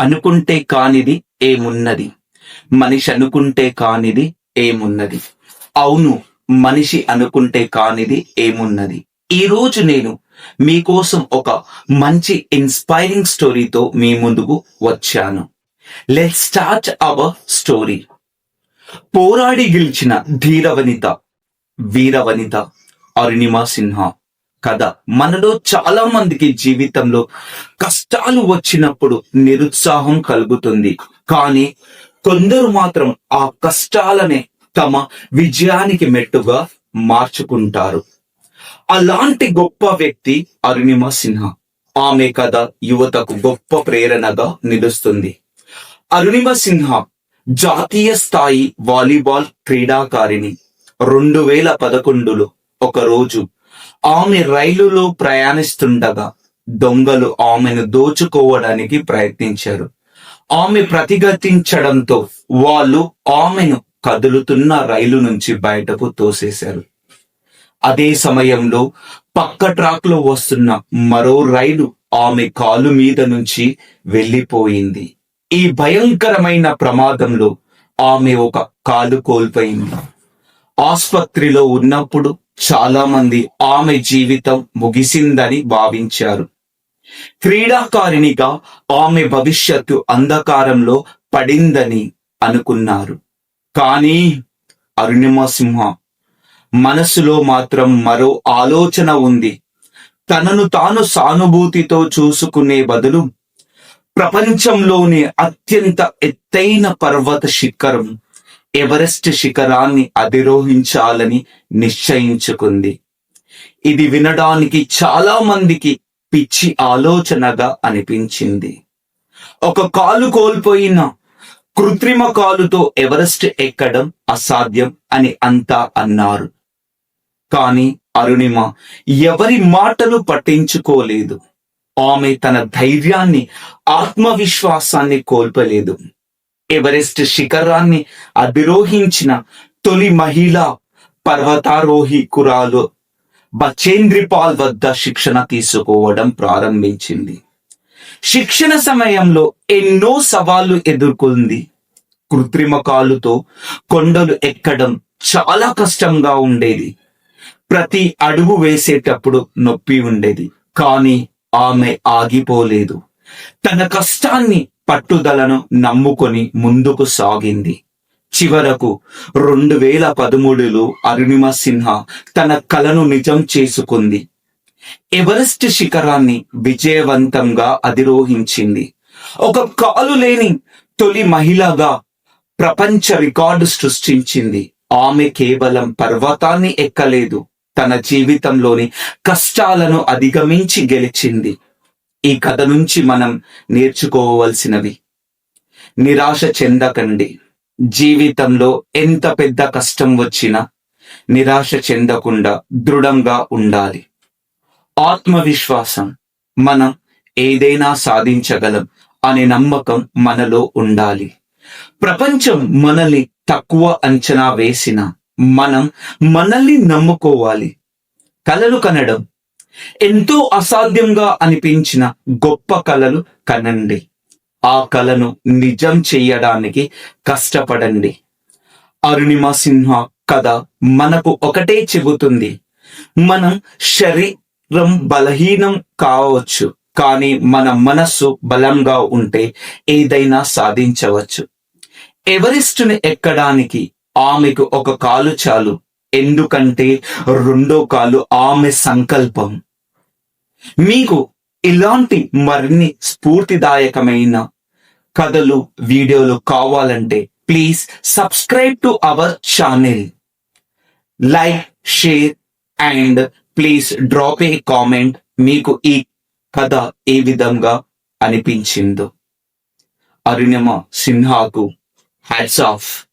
అనుకుంటే కానిది ఏమున్నది? మనిషి అనుకుంటే కానిది ఏమున్నది? అవును మనిషి అనుకుంటే కానిది ఏమున్నది? ఈ రోజు నేను మీకోసం ఒక మంచి ఇన్స్పైరింగ్ స్టోరీతో మీ ముందుకు వచ్చాను. లెట్ స్టార్ట్ అవర్ స్టోరీ పోరాడి గెలిచిన ధీరవనిత వీరవనిత అరుణిమా సిన్హా. కథ మనలో చాలా మందికి జీవితంలో కష్టాలు వచ్చినప్పుడు నిరుత్సాహం కలుగుతుంది. కానీ కొందరు మాత్రం ఆ కష్టాలనే తమ విజయానికి మెట్టుగా మార్చుకుంటారు. అలాంటి గొప్ప వ్యక్తి అరుణిమ సిన్హా. ఆమె కథ యువతకు గొప్ప ప్రేరణగా నిలుస్తుంది. అరుణిమ సిన్హా జాతీయ స్థాయి వాలీబాల్ క్రీడాకారిణి. రెండు వేల పదకొండులో ఒక రోజు ఆమె రైలులో ప్రయాణిస్తుండగా దొంగలు ఆమెను దోచుకోవడానికి ప్రయత్నించారు. ఆమె ప్రతిఘటించడంతో వాళ్ళు ఆమెను కదులుతున్న రైలు నుంచి బయటకు తోసేశారు. అదే సమయంలో పక్క ట్రాక్లో వస్తున్న మరో రైలు ఆమె కాలు మీద నుంచి వెళ్ళిపోయింది. ఈ భయంకరమైన ప్రమాదంలో ఆమె ఒక కాలు కోల్పోయింది. ఆసుపత్రిలో ఉన్నప్పుడు చాలా మంది ఆమె జీవితం ముగిసిందని భావించారు. క్రీడాకారిణిగా ఆమె భవిష్యత్తు అంధకారంలో పడిందని అనుకున్నారు. కానీ అరుణిమ సింహ మనసులో మాత్రం మరో ఆలోచన ఉంది. తనను తాను సానుభూతితో చూసుకునే బదులు ప్రపంచంలోనే అత్యంత ఎత్తైన పర్వత శిఖరం ఎవరెస్ట్ శిఖరాన్ని అధిరోహించాలని నిశ్చయించుకుంది. ఇది వినడానికి చాలా మందికి పిచ్చి ఆలోచనగా అనిపించింది. ఒక కాలు కోల్పోయిన కృత్రిమ కాలుతో ఎవరెస్ట్ ఎక్కడం అసాధ్యం అని అంతా అన్నారు. కానీ అరుణిమ ఎవరి మాటలు పట్టించుకోలేదు. ఆమె తన ధైర్యాన్ని ఆత్మవిశ్వాసాన్ని కోల్పలేదు. ఎవరెస్ట్ శిఖరాన్ని అధిరోహించిన తొలి మహిళ పర్వతారోహి కురాలు బచేంద్రిపాల్ వద్ద శిక్షణ తీసుకోవడం ప్రారంభించింది. శిక్షణ సమయంలో ఎన్నో సవాళ్ళు ఎదుర్కొంది. కృత్రిమ కాలుతో కొండలు ఎక్కడం చాలా కష్టంగా ఉండేది. ప్రతి అడుగు వేసేటప్పుడు నొప్పి ఉండేది. కానీ ఆమె ఆగిపోలేదు. తన కష్టాన్ని పట్టుదలను నమ్ముకొని ముందుకు సాగింది. చివరకు రెండు వేల పదమూడులో అరుణిమ సిన్హా తన కలను నిజం చేసుకుంది. ఎవరెస్ట్ శిఖరాన్ని విజయవంతంగా అధిరోహించింది. ఒక కాలు లేని తొలి మహిళగా ప్రపంచ రికార్డు సృష్టించింది. ఆమె కేవలం పర్వతాన్ని ఎక్కలేదు తన జీవితంలోని కష్టాలను అధిగమించి గెలిచింది. ఈ కథ నుంచి మనం నేర్చుకోవలసినవి. నిరాశ చెందకండి. జీవితంలో ఎంత పెద్ద కష్టం వచ్చినా నిరాశ చెందకుండా దృఢంగా ఉండాలి. ఆత్మవిశ్వాసం మనం ఏదైనా సాధించగలం అనే నమ్మకం మనలో ఉండాలి. ప్రపంచం మనల్ని తక్కువ అంచనా వేసిన మనం మనల్ని నమ్ముకోవాలి. కలలు కనడం ఎంతో అసాధ్యంగా అనిపించిన గొప్ప కళలు కనండి. ఆ కళను నిజం చేయడానికి కష్టపడండి. అరుణిమ సింహ కథ మనకు ఒకటే చెబుతుంది. మనం శరీరం బలహీనం కావచ్చు కానీ మన మనస్సు బలంగా ఉంటే ఏదైనా సాధించవచ్చు. ఎవరెస్టుని ఎక్కడానికి ఆమెకు ఒక కాలు చాలు ఎందుకంటే రెండో కాలు ఆమె సంకల్పం. మీకు ఇలాంటి మరిన్ని స్ఫూర్తిదాయకమైన కథలు వీడియోలు కావాలంటే please subscribe to our channel like share and please drop a comment మీకు ఈ కథ ఏ విధంగా అనిపించిందో. Arunima సిన్హాకు hats off